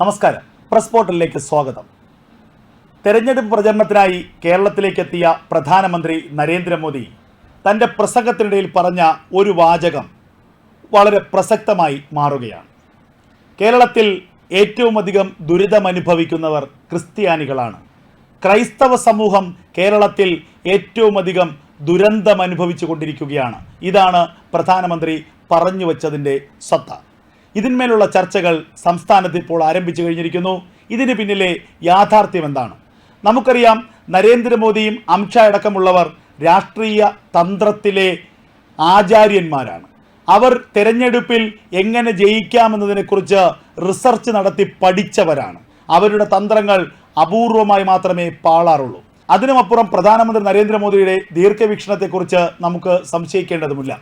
നമസ്കാരം. പ്രസ് പോർട്ടലിലേക്ക് സ്വാഗതം. തെരഞ്ഞെടുപ്പ് പ്രചരണത്തിനായി കേരളത്തിലേക്ക് എത്തിയ പ്രധാനമന്ത്രി നരേന്ദ്രമോദി തന്റെ പ്രസംഗത്തിനിടയിൽ പറഞ്ഞ ഒരു വാചകം വളരെ പ്രസക്തമായി മാറുകയാണ്. കേരളത്തിൽ ഏറ്റവും അധികം ദുരിതമനുഭവിക്കുന്നവർ ക്രിസ്ത്യാനികളാണ്. ക്രൈസ്തവ സമൂഹം കേരളത്തിൽ ഏറ്റവും അധികം ദുരന്തം അനുഭവിച്ചു കൊണ്ടിരിക്കുകയാണ് ഇതാണ് പ്രധാനമന്ത്രി പറഞ്ഞു വച്ചതിന്റെ സത്ത ഇതിന്മേലുള്ള ചർച്ചകൾ സംസ്ഥാനത്ത് ഇപ്പോൾ ആരംഭിച്ചു കഴിഞ്ഞിരിക്കുന്നു. ഇതിന് പിന്നിലെ യാഥാർത്ഥ്യം എന്താണ്? നമുക്കറിയാം നരേന്ദ്രമോദിയും അമിത്ഷാ അടക്കമുള്ളവർ രാഷ്ട്രീയ തന്ത്രത്തിലെ ആചാര്യന്മാരാണ്. അവർ തെരഞ്ഞെടുപ്പിൽ എങ്ങനെ ജയിക്കാമെന്നതിനെക്കുറിച്ച് റിസർച്ച് നടത്തി പഠിച്ചവരാണ്. അവരുടെ തന്ത്രങ്ങൾ അപൂർവമായി മാത്രമേ പാളാറുള്ളൂ. അതിനുമപ്പുറം പ്രധാനമന്ത്രി നരേന്ദ്രമോദിയുടെ ദീർഘവീക്ഷണത്തെക്കുറിച്ച് നമുക്ക് സംശയിക്കേണ്ടതുമില്ല.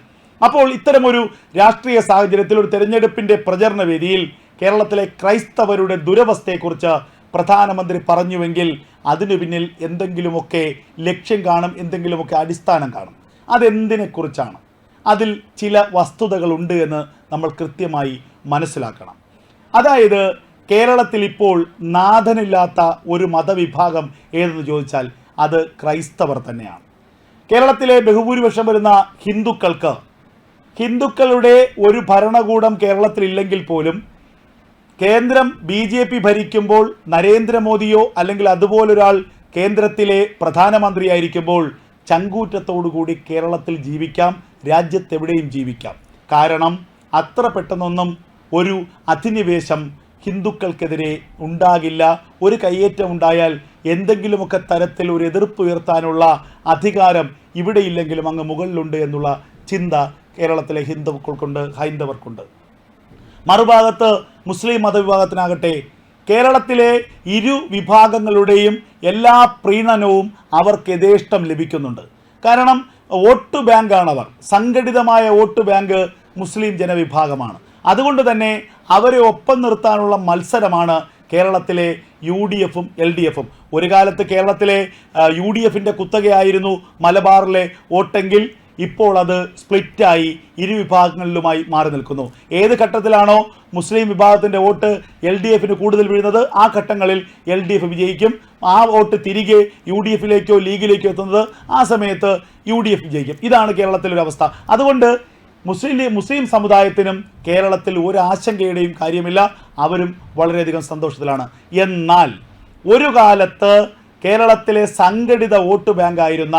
അപ്പോൾ ഇത്തരമൊരു രാഷ്ട്രീയ സാഹചര്യത്തിൽ ഒരു തെരഞ്ഞെടുപ്പിന്റെ പ്രചരണ വേദിയിൽ കേരളത്തിലെ ക്രൈസ്തവരുടെ ദുരവസ്ഥയെക്കുറിച്ച് പ്രധാനമന്ത്രി പറഞ്ഞുവെങ്കിൽ അതിനു പിന്നിൽ എന്തെങ്കിലുമൊക്കെ ലക്ഷ്യം കാണും എന്തെങ്കിലുമൊക്കെ അടിസ്ഥാനം കാണും. അതെന്തിനെക്കുറിച്ചാണ്? അതിൽ ചില വസ്തുതകളുണ്ട് എന്ന് നമ്മൾ കൃത്യമായി മനസ്സിലാക്കണം. അതായത് കേരളത്തിൽ ഇപ്പോൾ നാഥനില്ലാത്ത ഒരു മതവിഭാഗം ഏതെന്ന് ചോദിച്ചാൽ അത് ക്രൈസ്തവർ തന്നെയാണ്. കേരളത്തിലെ ബഹുഭൂരിപക്ഷം വരുന്ന ഹിന്ദുക്കൾക്ക് ഹിന്ദുക്കളുടെ ഒരു ഭരണകൂടം കേരളത്തിലില്ലെങ്കിൽ പോലും കേന്ദ്രം ബി ജെ പി ഭരിക്കുമ്പോൾ നരേന്ദ്രമോദിയോ അല്ലെങ്കിൽ അതുപോലൊരാൾ കേന്ദ്രത്തിലെ പ്രധാനമന്ത്രിയായിരിക്കുമ്പോൾ ചങ്കൂറ്റത്തോടുകൂടി കേരളത്തിൽ ജീവിക്കാം രാജ്യത്തെവിടെയും ജീവിക്കാം. കാരണം അത്ര പെട്ടെന്നൊന്നും ഒരു അധിനിവേശം ഹിന്ദുക്കൾക്കെതിരെ ഉണ്ടാകില്ല. ഒരു കയ്യേറ്റം ഉണ്ടായാൽ എന്തെങ്കിലുമൊക്കെ തരത്തിൽ ഒരു എതിർപ്പ് ഉയർത്താനുള്ള അധികാരം ഇവിടെയില്ലെങ്കിലും അങ്ങ് മുകളിലുണ്ട് എന്നുള്ള ചിന്ത കേരളത്തിലെ ഹിന്ദുക്കൾക്കുണ്ട് ഹൈന്ദവർക്കുണ്ട്. മറുഭാഗത്ത് മുസ്ലിം മതവിഭാഗത്തിനാകട്ടെ കേരളത്തിലെ ഇരു വിഭാഗങ്ങളുടെയും എല്ലാ പ്രീണനവും അവർക്ക് യഥേഷ്ടം ലഭിക്കുന്നുണ്ട്. കാരണം വോട്ട് ബാങ്കാണ് അവർ സംഘടിതമായ വോട്ട് ബാങ്ക് മുസ്ലിം ജനവിഭാഗമാണ്. അതുകൊണ്ട് തന്നെ അവരെ ഒപ്പം നിർത്താനുള്ള മത്സരമാണ് കേരളത്തിലെ യു ഡി എഫും എൽ ഡി എഫും ഒരു കാലത്ത് കേരളത്തിലെ യു ഡി എഫിന്റെ കുത്തകയായിരുന്നു മലബാറിലെ വോട്ടെങ്കിൽ ഇപ്പോൾ അത് സ്പ്ലിറ്റായി ഇരു വിഭാഗങ്ങളിലുമായി മാറി നിൽക്കുന്നു. ഏത് ഘട്ടത്തിലാണോ മുസ്ലിം വിഭാഗത്തിന്റെ വോട്ട് എൽ ഡി എഫിന് കൂടുതൽ വീഴുന്നത് ആ ഘട്ടങ്ങളിൽ എൽ ഡി എഫ് വിജയിക്കും. ആ വോട്ട് തിരികെ യു ഡി എഫിലേക്കോ ലീഗിലേക്കോ എത്തുന്നത് ആ സമയത്ത് യു ഡി എഫ് വിജയിക്കും. ഇതാണ് കേരളത്തിലൊരു അവസ്ഥ. അതുകൊണ്ട് മുസ്ലിം മുസ്ലിം സമുദായത്തിനും കേരളത്തിൽ ഒരു ആശങ്കയുടെയും കാര്യമില്ല. അവരും വളരെയധികം സന്തോഷത്തിലാണ്. എന്നാൽ ഒരു കാലത്ത് കേരളത്തിലെ സംഘടിത വോട്ട് ബാങ്കായിരുന്ന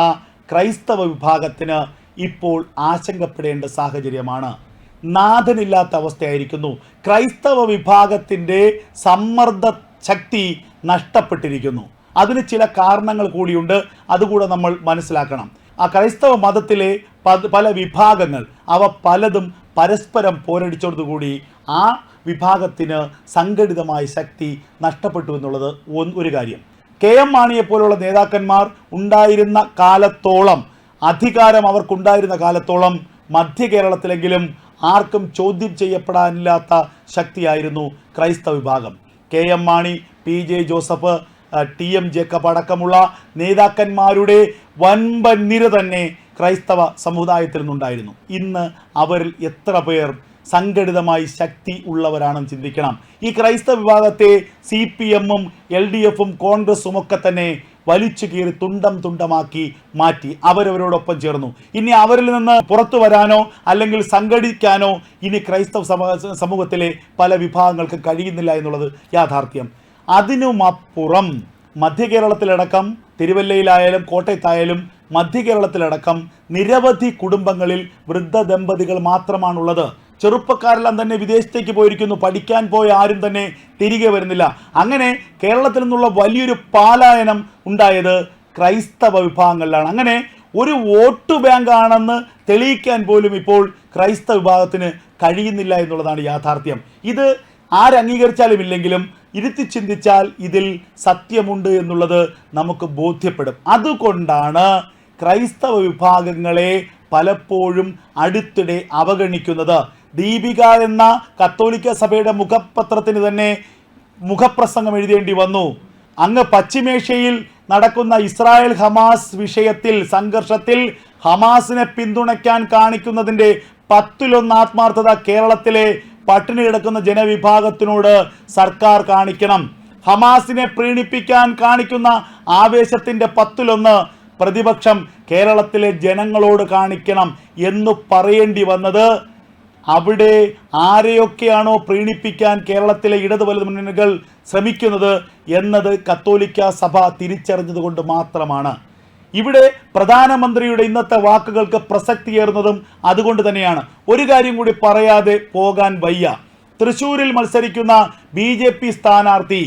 ക്രൈസ്തവ വിഭാഗത്തിന് ഇപ്പോൾ ആശങ്കപ്പെടേണ്ട സാഹചര്യമാണ്. നാഥനില്ലാത്ത അവസ്ഥയായിരിക്കുന്നു. ക്രൈസ്തവ വിഭാഗത്തിന്റെ സമ്മർദ്ദ ശക്തി നഷ്ടപ്പെട്ടിരിക്കുന്നു. അതിന് ചില കാരണങ്ങൾ കൂടിയുണ്ട്. അതുകൂടെ നമ്മൾ മനസ്സിലാക്കണം. ആ ക്രൈസ്തവ മതത്തിലെ പല വിഭാഗങ്ങൾ അവ പലതും പരസ്പരം പോരടിച്ചോടുകൂടി ആ വിഭാഗത്തിന് സംഘടിതമായ ശക്തി നഷ്ടപ്പെട്ടു എന്നുള്ളത് ഒരു കാര്യം. കെ എം മാണിയെപ്പോലുള്ള നേതാക്കന്മാർ ഉണ്ടായിരുന്ന കാലത്തോളം അധികാരം അവർക്കുണ്ടായിരുന്ന കാലത്തോളം മധ്യ കേരളത്തിലെങ്കിലും ആർക്കും ചോദ്യം ചെയ്യപ്പെടാനില്ലാത്ത ശക്തിയായിരുന്നു ക്രൈസ്തവ വിഭാഗം. K M Mani P J Joseph T M Jacob അടക്കമുള്ള നേതാക്കന്മാരുടെ വൻപൻ നിര തന്നെ ക്രൈസ്തവ സമുദായത്തിൽ നിന്നുണ്ടായിരുന്നു. ഇന്ന് അവരിൽ എത്ര പേർ സംഘടിതമായി ശക്തി ഉള്ളവരാണെന്ന് ചിന്തിക്കണം. ഈ ക്രൈസ്തവ വിഭാഗത്തെ സി പി എമ്മും എൽ ഡി എഫും കോൺഗ്രസും ഒക്കെ തന്നെ വലിച്ചു കീറി തുണ്ടം തുണ്ടമാക്കി മാറ്റി അവരവരോടൊപ്പം ചേർന്നു. ഇനി അവരിൽ നിന്ന് പുറത്തു വരാനോ അല്ലെങ്കിൽ സംഘടിക്കാനോ ഇനി ക്രൈസ്തവ സമ- സമൂഹത്തിലെ പല വിഭാഗങ്ങൾക്ക് കഴിയുന്നില്ല എന്നുള്ളത് യാഥാർത്ഥ്യം. അതിനുമപ്പുറം മധ്യ കേരളത്തിലടക്കം തിരുവല്ലയിലായാലും കോട്ടയത്തായാലും മധ്യ കേരളത്തിലടക്കം നിരവധി കുടുംബങ്ങളിൽ വൃദ്ധ ദമ്പതികൾ മാത്രമാണുള്ളത്. ചെറുപ്പക്കാരെല്ലാം തന്നെ വിദേശത്തേക്ക് പോയിരിക്കുന്നു. പഠിക്കാൻ പോയ ആരും തന്നെ തിരികെ വരുന്നില്ല. അങ്ങനെ കേരളത്തിൽ നിന്നുള്ള വലിയൊരു പാലായനം ഉണ്ടായത് ക്രൈസ്തവ വിഭാഗങ്ങളിലാണ്. അങ്ങനെ ഒരു വോട്ട് ബാങ്കാണെന്ന് തെളിയിക്കാൻ പോലും ഇപ്പോൾ ക്രൈസ്തവ വിഭാഗത്തിന് കഴിയുന്നില്ല എന്നുള്ളതാണ് യാഥാർത്ഥ്യം. ഇത് ആരംഗീകരിച്ചാലും ഇല്ലെങ്കിലും ഇരുത്തി ചിന്തിച്ചാൽ ഇതിൽ സത്യമുണ്ട് എന്നുള്ളത് നമുക്ക് ബോധ്യപ്പെടും. അതുകൊണ്ടാണ് ക്രൈസ്തവ വിഭാഗങ്ങളെ പലപ്പോഴും അടുത്തിടെ അവഗണിക്കുന്നത്. ദീപിക എന്ന കത്തോലിക്ക സഭയുടെ മുഖപത്രത്തിന് തന്നെ മുഖപ്രസംഗം എഴുതേണ്ടി വന്നു. അങ്ങ് പശ്ചിമേഷ്യയിൽ നടക്കുന്ന ഇസ്രായേൽ ഹമാസ് വിഷയത്തിൽ സംഘർഷത്തിൽ ഹമാസിനെ പിന്തുണയ്ക്കാൻ കാണിക്കുന്നതിന്റെ പത്തിലൊന്ന് ആത്മാർത്ഥത കേരളത്തിലെ പട്ടിണി കിടക്കുന്ന ജനവിഭാഗത്തിനോട് സർക്കാർ കാണിക്കണം. ഹമാസിനെ പ്രീണിപ്പിക്കാൻ കാണിക്കുന്ന ആവേശത്തിന്റെ പത്തിലൊന്ന് പ്രതിപക്ഷം കേരളത്തിലെ ജനങ്ങളോട് കാണിക്കണം എന്ന് പറയേണ്ടി വന്നത് അവിടെ ആരെയൊക്കെയാണോ പ്രീണിപ്പിക്കാൻ കേരളത്തിലെ ഇടതു വലതു മുന്നണികൾ ശ്രമിക്കുന്നത് എന്നത് കത്തോലിക്ക സഭ തിരിച്ചറിഞ്ഞതുകൊണ്ട് മാത്രമാണ്. ഇവിടെ പ്രധാനമന്ത്രിയുടെ ഇന്നത്തെ വാക്കുകൾക്ക് പ്രസക്തിയേറുന്നതും അതുകൊണ്ട് തന്നെയാണ്. ഒരു കാര്യം കൂടി പറയാതെ പോകാൻ വയ്യ. തൃശൂരിൽ മത്സരിക്കുന്ന ബി ജെ പി സ്ഥാനാർത്ഥി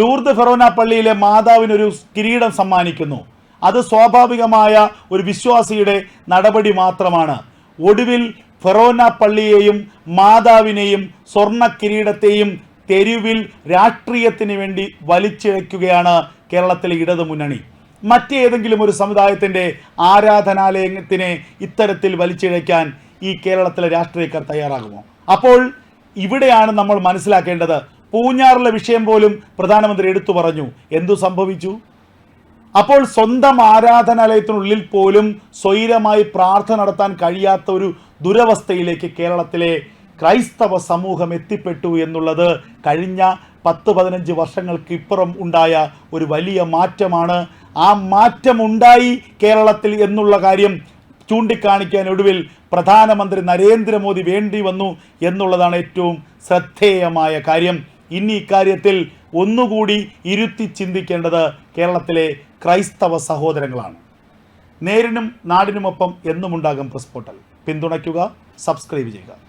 ലൂർദ് ഫെറോന പള്ളിയിലെ മാതാവിനൊരു കിരീടം സമ്മാനിക്കുന്നു. അത് സ്വാഭാവികമായ ഒരു വിശ്വാസിയുടെ നടപടി മാത്രമാണ്. ഒടുവിൽ ഫെറോന പള്ളിയെയും മാതാവിനെയും സ്വർണ കിരീടത്തെയും തെരുവിൽ രാഷ്ട്രീയത്തിന് വേണ്ടി വലിച്ചിഴയ്ക്കുകയാണ് കേരളത്തിലെ ഇടതു മുന്നണി മറ്റേതെങ്കിലും ഒരു സമുദായത്തിന്റെ ആരാധനാലയത്തിനെ ഇത്തരത്തിൽ വലിച്ചിഴയ്ക്കാൻ ഈ കേരളത്തിലെ രാഷ്ട്രീയക്കാർ തയ്യാറാകുമോ? അപ്പോൾ ഇവിടെയാണ് നമ്മൾ മനസ്സിലാക്കേണ്ടത്. പൂഞ്ഞാറിലെ വിഷയം പോലും പ്രധാനമന്ത്രി എടുത്തു പറഞ്ഞു. എന്തു സംഭവിച്ചു? അപ്പോൾ സ്വന്തം ആരാധനാലയത്തിനുള്ളിൽ പോലും സ്വൈരമായി പ്രാർത്ഥന നടത്താൻ കഴിയാത്ത ഒരു ദുരവസ്ഥയിലേക്ക് കേരളത്തിലെ ക്രൈസ്തവ സമൂഹം എത്തിപ്പെട്ടു എന്നുള്ളത് കഴിഞ്ഞ പത്ത് പതിനഞ്ച് വർഷങ്ങൾക്ക് ഇപ്പുറം ഉണ്ടായ ഒരു വലിയ മാറ്റമാണ്. ആ മാറ്റം ഉണ്ടായി കേരളത്തിൽ എന്നുള്ള കാര്യം ചൂണ്ടിക്കാണിക്കാൻ ഒടുവിൽ പ്രധാനമന്ത്രി നരേന്ദ്രമോദി വേണ്ടി വന്നു എന്നുള്ളതാണ് ഏറ്റവും ശ്രദ്ധേയമായ കാര്യം. ഇനി ഇക്കാര്യത്തിൽ ഒന്നുകൂടി ഇരുത്തി ചിന്തിക്കേണ്ടത് കേരളത്തിലെ ക്രൈസ്തവ സഹോദരങ്ങളാണ്. നേരിനും നാടിനുമൊപ്പം എന്നുമുണ്ടാകും പ്രസ് പോർട്ടൽ പിന്തുണയ്ക്കുക സബ്സ്ക്രൈബ് ചെയ്യുക